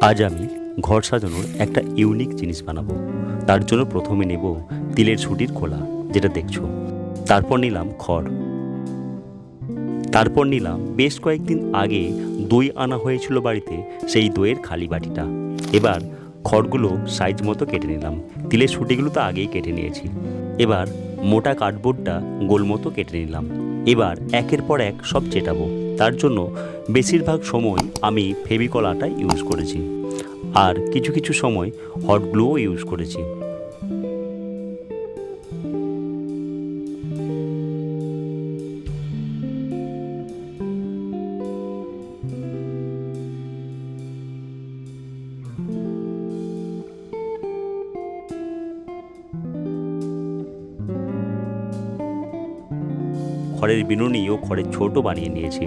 আজ আমি ঘর সাজানোর একটা ইউনিক জিনিস বানাবো। তার জন্য প্রথমে নেব তিলের ছুটির খোলা, যেটা দেখছ। তারপর নিলাম খড়। তারপর নিলাম বেশ কয়েকদিন আগে দই আনা হয়েছিল বাড়িতে, সেই দইয়ের খালি বাটিটা। এবার খড়গুলো সাইজ মতো কেটে নিলাম। তিলের ছুটিগুলো তো আগেই কেটে নিয়েছি। এবার মোটা কার্ডবোর্ডটা গোল মতো কেটে নিলাম। এবার একের পর এক সব চেটাবো। তার জন্য বেশিরভাগ সময় আমি ফেভিকল আটা ইউজ করেছি। আর কিছু কিছু সময় হট গ্লুও ইউজ করেছি। খড়ের বিনুনি ও খড়ের ছোট বানিয়ে নিয়েছি।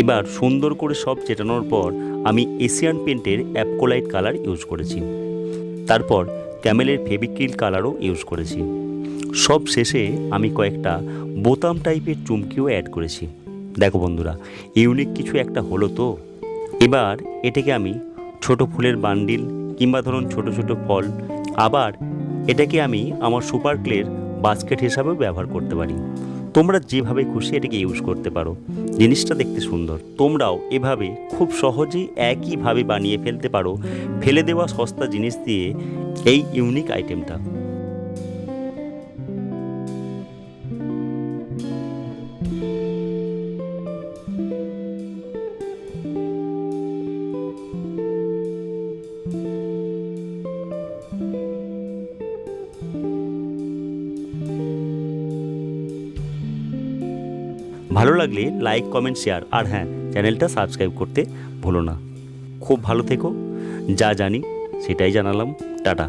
এবার সুন্দর করে সব চেটানোর পর আমি এশিয়ান পেন্টের অ্যাপকোলাইট কালার ইউজ করেছি। তারপর ক্যামেলের ফেবিক্রিল কালারও ইউজ করেছি। সব শেষে আমি কয়েকটা বোতাম টাইপের চুমকিও অ্যাড করেছি। দেখো বন্ধুরা, ইউনিক কিছু একটা হলো তো। এবার এটাকে আমি ছোট ফুলের বান্ডিল কিংবা ধরুন ছোট ছোট ফল, আবার এটাকে আমি আমার সুপার ক্লের বাস্কেট হিসাবেও ব্যবহার করতে পারি। তোমরা যেভাবে খুশি এটাকে ইউজ করতে পারো। জিনিসটা দেখতে সুন্দর। তোমরাও এভাবে খুব সহজেই একইভাবে বানিয়ে ফেলতে পারো। ফেলে দেওয়া সস্তা জিনিস দিয়ে এই ইউনিক আইটেমটা ভালো লাগলে লাইক কমেন্ট শেয়ার আর হ্যাঁ চ্যানেলটা সাবস্ক্রাইব করতে ভুলো না। খুব ভালো থেকো। যা জানি, সেটাই জানালাম। টাটা।